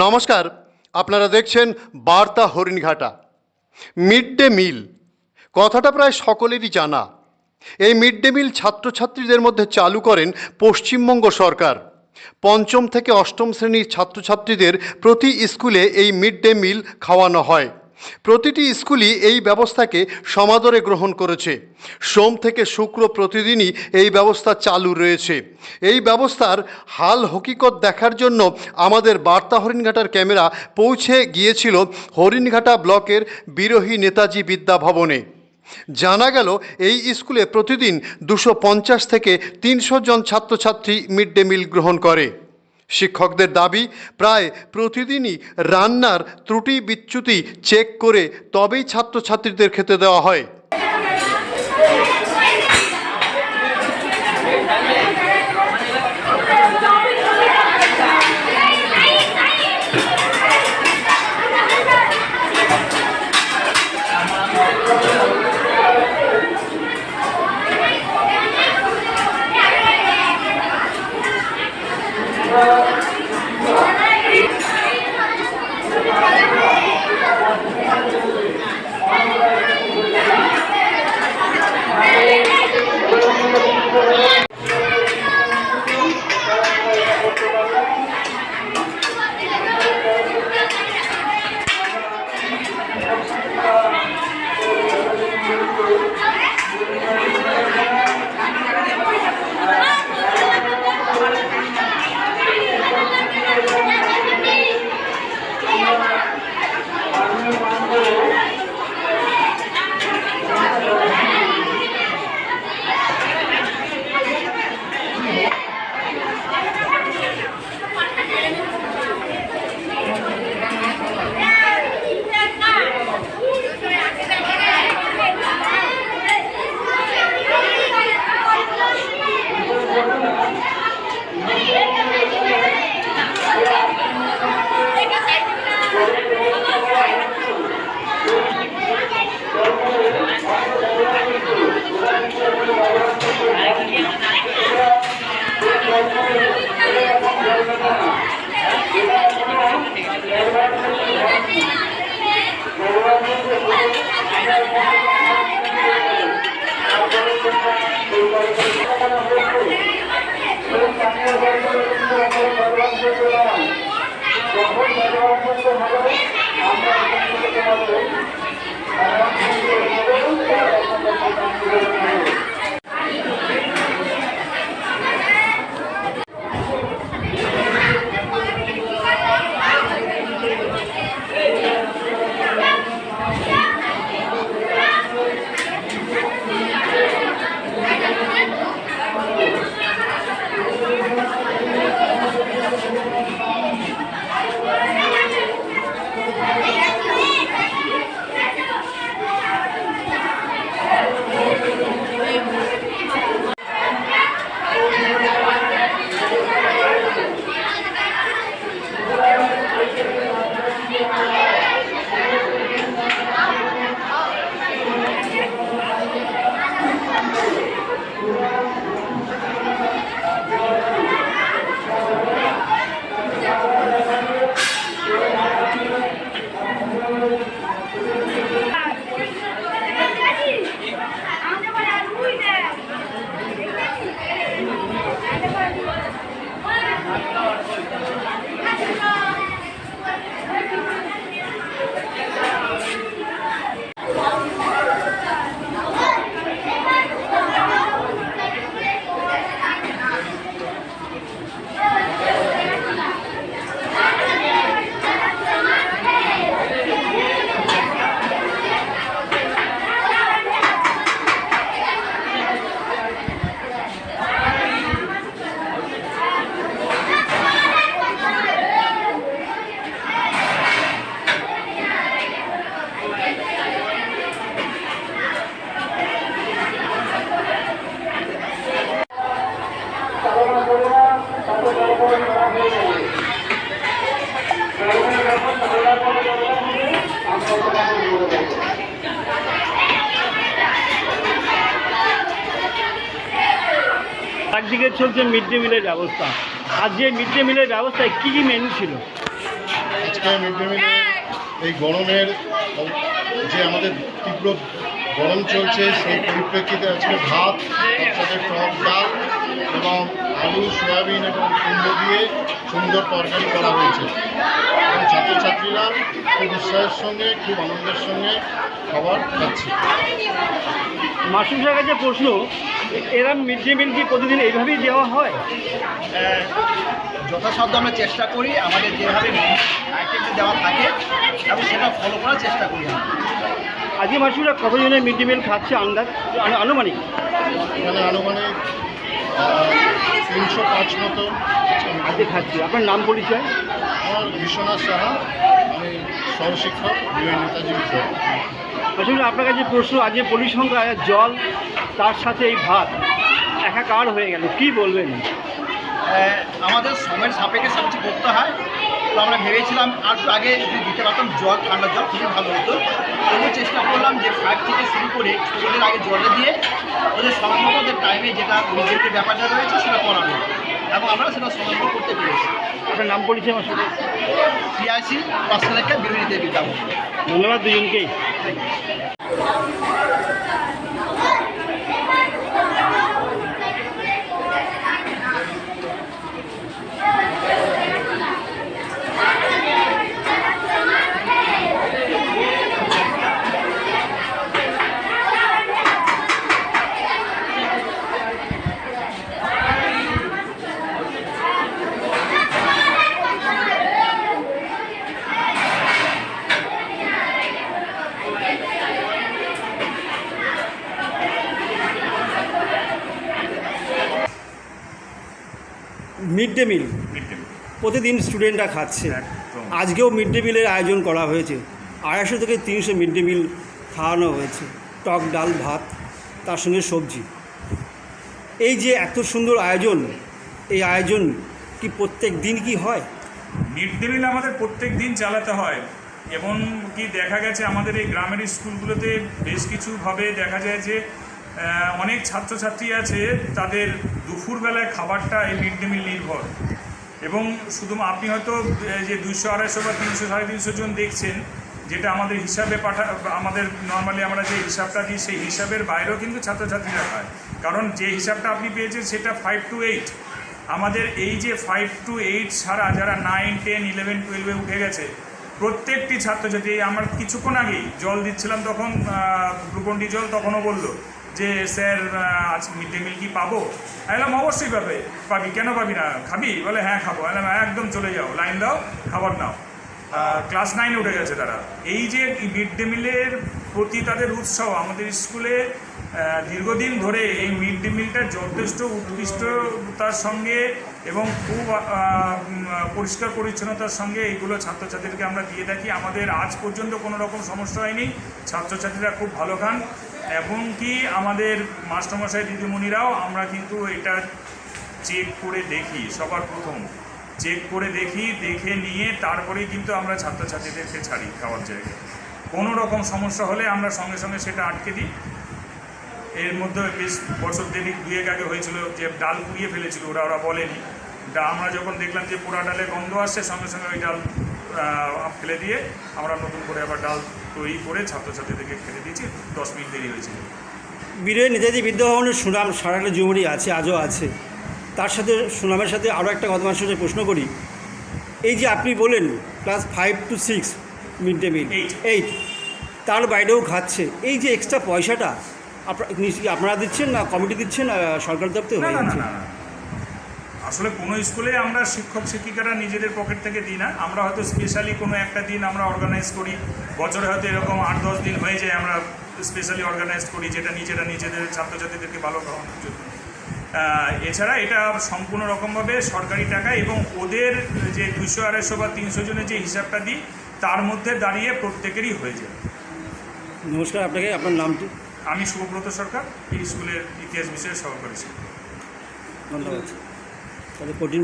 নমস্কার, আপনারা দেখছেন বার্তা হরিণঘাটা। মিড ডে মিল, কথাটা প্রায় সকলেরই জানা। এই মিড ডে মিল ছাত্রছাত্রীদের মধ্যে চালু করেন পশ্চিমবঙ্গ সরকার। পঞ্চম থেকে অষ্টম শ্রেণির ছাত্রছাত্রীদের প্রতি স্কুলে এই মিড ডে মিল খাওয়ানো হয়। প্রতিটি স্কুলই এই ব্যবস্থাকে সমাদরে গ্রহণ করেছে। সোম থেকে শুক্র প্রতিদিনই এই ব্যবস্থা চালু রয়েছে। এই ব্যবস্থার হাল হকিকত দেখার জন্য আমাদের বার্তা হরিণঘাটার ক্যামেরা পৌঁছে গিয়েছিল হরিণঘাটা ব্লকের বিরোহী নেতাজি বিদ্যা ভবনে। জানা গেল এই স্কুলে প্রতিদিন দুশো থেকে তিনশো জন ছাত্রছাত্রী মিড ডে মিল গ্রহণ করে। শিক্ষকদের দাবি প্রায় প্রতিদিনই রান্নার ত্রুটি বিচ্যুতি চেক করে তবেই ছাত্রছাত্রীদের খেতে দেওয়া হয়। I don't think we're going to be able to do that. একদিকে চলছে মিড ডে মিলের ব্যবস্থা। আর যে মিড ডে মিলের ব্যবস্থায় কী কী মেনু ছিল? আজকে মিড ডে মিলে এই গরমের যে আমাদের তীব্র গরম চলছে, সেই পরিপ্রেক্ষিতে আজকে ভাত তার সাথে টক ডাল এবং আলু সয়াবিন এবং কুমড়ো দিয়ে সুন্দর তরকারি করা হয়েছে। এবং ছাত্রছাত্রীরা খুব উৎসাহের সঙ্গে খুব আনন্দের সঙ্গে খাবার খাচ্ছে। মাসুম সাহেবের কাছে প্রশ্ন এরা মিড ডে মিল কি প্রতিদিন এইভাবেই দেওয়া হয়? যথাসাধ্য আমরা চেষ্টা করি আমাদের যেভাবে আইটেমটা দেওয়া থাকে এবং সেটা ফলো করার চেষ্টা করি আজকে মাসুমরা কতজনের মিড ডে মিল খাচ্ছে আন্দাজ আনু- আনুমানিক? এখানে আনুমানিক তিনশো পাঁচ মতো আজকে খাচ্ছি। আপনার নাম পরিচয়? আমার বিশ্বনাথ সাহা আমি সহশিক্ষক নেতাজি বিদ্যালয়। আপনার কাছে প্রশ্ন আজকে পুলিশ সংখ্যা জল তার সাথে এই ভাত একাকার হয়ে গেল? কি বলবেন? আমাদের সময়ের সাপেক্ষে সব কিছু করতে হয়। তো আমরা ভেবেছিলাম আর আগে যদি দিতে পারতাম জল ঠান্ডা জল খুবই ভালো হতো। চেষ্টা করলাম যে ফাইভ থেকে শুরু করে ওদের আগে জলে দিয়ে ওদের সম্ভবতের টাইমে যেটা রিজেক্টের ব্যাপারটা রয়েছে সেটা করানো। এবং আমরা সেটা সমাধান করতে পেরেছি। আপনার নাম পরিচয় মাসুম সিআইসি তারিখে বিরোধীদের দেবী ধন্যবাদ দুজনকেই। Mid day meal. প্রতিদিন স্টুডেন্টরা খাচ্ছে। আজকেও মিড ডে মিলের আয়োজন করা হয়েছে। আড়াইশো থেকে তিনশো মিড ডে মিল খাওয়ানো হয়েছে। টক ডাল ভাত তার সঙ্গে সবজি। এই যে এত সুন্দর আয়োজন এই আয়োজন কি প্রত্যেক দিন কি হয়? মিড ডে মিল আমাদের প্রত্যেক দিন চালাতে হয়। এবং কি দেখা গেছে আমাদের এই গ্রামের স্কুলগুলোতে বেশ কিছুভাবে দেখা যায় যে অনেক ছাত্রছাত্রী আছে, তাদের দুপুরবেলায় খাবারটা এই মিড ডে মিল নির্ভর। এবং শুধু আপনি হয়তো যে দুইশো, আড়াইশো বা তিনশো, সাড়ে তিনশো জন দেখছেন, যেটা আমাদের হিসাবে পাঠা, আমাদের নর্মালি আমরা যে হিসাবটা দিই, সেই হিসাবের বাইরেও কিন্তু ছাত্রছাত্রীরা খায়। কারণ যে হিসাবটা আপনি পেয়েছেন, সেটা ফাইভ টু এইট আমাদের এই যে ফাইভ টু এইট ছাড়া যারা নাইন টেন ইলেভেন টুয়েলভে উঠে গেছে, প্রত্যেকটি ছাত্রছাত্রী, আমার কিছুক্ষণ আগেই জল দিচ্ছিলাম তখন গ্লুকন্ডি জল তখনও বলল। যে, স্যার আজ মিড ডে মিল কি পাবো? বললাম, অবশ্যই পাবে। পাবি? কেন পাবি না? খাবি? বলে হ্যাঁ খাব। বললাম, একদম চলে যাও, লাইন দাও, খাবার নাও। ক্লাস নাইনে উঠে গেছে তারা। এই যে মিড ডে মিলের প্রতি তাদের উৎসাহ, আমাদের স্কুলে দীর্ঘদিন ধরে এই মিড ডে মিলটা যথেষ্ট উৎকৃষ্টতার সঙ্গে এবং খুব পরিষ্কার পরিচ্ছন্নতার সঙ্গে এইগুলো ছাত্রছাত্রীদেরকে আমরা দিয়ে থাকি। আমাদের আজ পর্যন্ত কোনো রকম সমস্যা হয়নি। ছাত্রছাত্রীরা খুব ভালো খান। এবং কি আমাদের মাস্টারমশাই দিদিমণিরাও আমরা কিন্তু এটা চেক করে দেখি, সবার প্রথম। চেক করে দেখি, দেখে নিয়ে তারপরেই কিন্তু আমরা ছাত্রছাত্রীদেরকে ছাড়ি খাওয়ার জায়গায়। কোনো রকম সমস্যা হলে আমরা সঙ্গে সঙ্গে সেটা আটকে দিই। এর মধ্যে বেশ বছর দেরিক দুয়েক আগে হয়েছিল যে ডাল পুড়িয়ে ফেলেছিল, ওরা ওরা বলেনি। আমরা যখন দেখলাম যে পোড়া ডালে গন্ধ আসছে, সঙ্গে সঙ্গে ওই ডাল ফেলে দিয়ে আমরা নতুন করে আবার ডাল তৈরি করে ছাত্রছাত্রীদেরকে খেতে দিয়েছি। দশ মিনিট দেরি হয়েছিল। বীরের নেতাজি বিদ্যাভবনের সুনাম সারাটা জুমুরি আছে আজও আছে। তার সাথে সুনামের সাথে আরও একটা কথা মানুষের প্রশ্ন করি। এই যে আপনি বলেন class five to six mid day meal. Eight তার বাইরেও খাচ্ছে। এই যে এক্সট্রা পয়সাটা আপনারা দিচ্ছেন না কমিটি দিচ্ছেন সরকার দপ্তর হয়ে যাচ্ছে। আসলে কোনো স্কুলে আমরা শিক্ষক শিক্ষিকারা নিজেদের পকেট থেকে দিই না। আমরা হয়তো স্পেশালি কোনো একটা দিন আমরা অর্গানাইজ করি। বছরে হয়তো এরকম আট দশ দিন হয়ে যায় আমরা স্পেশালি অর্গানাইজ করি যেটা নিজেরা নিজেদের ছাত্রছাত্রীদেরকে ভালো খাওয়ানোর জন্য। এছাড়া এটা সম্পূর্ণ রকমভাবে সরকারি টাকা এবং ওদের যে দুশো আড়াইশো বা তিনশো জনের যে হিসাবটা দিই তার মধ্যে দাঁড়িয়ে প্রত্যেকেরই হয়ে যায়। নমস্কার আপনাকে আপনার নাম নামটি আমি শুভব্রত সরকার এই স্কুলের ইতিহাস বিষয়ে সহকারী শিক্ষক। ধন্যবাদ। তাহলে কঠিন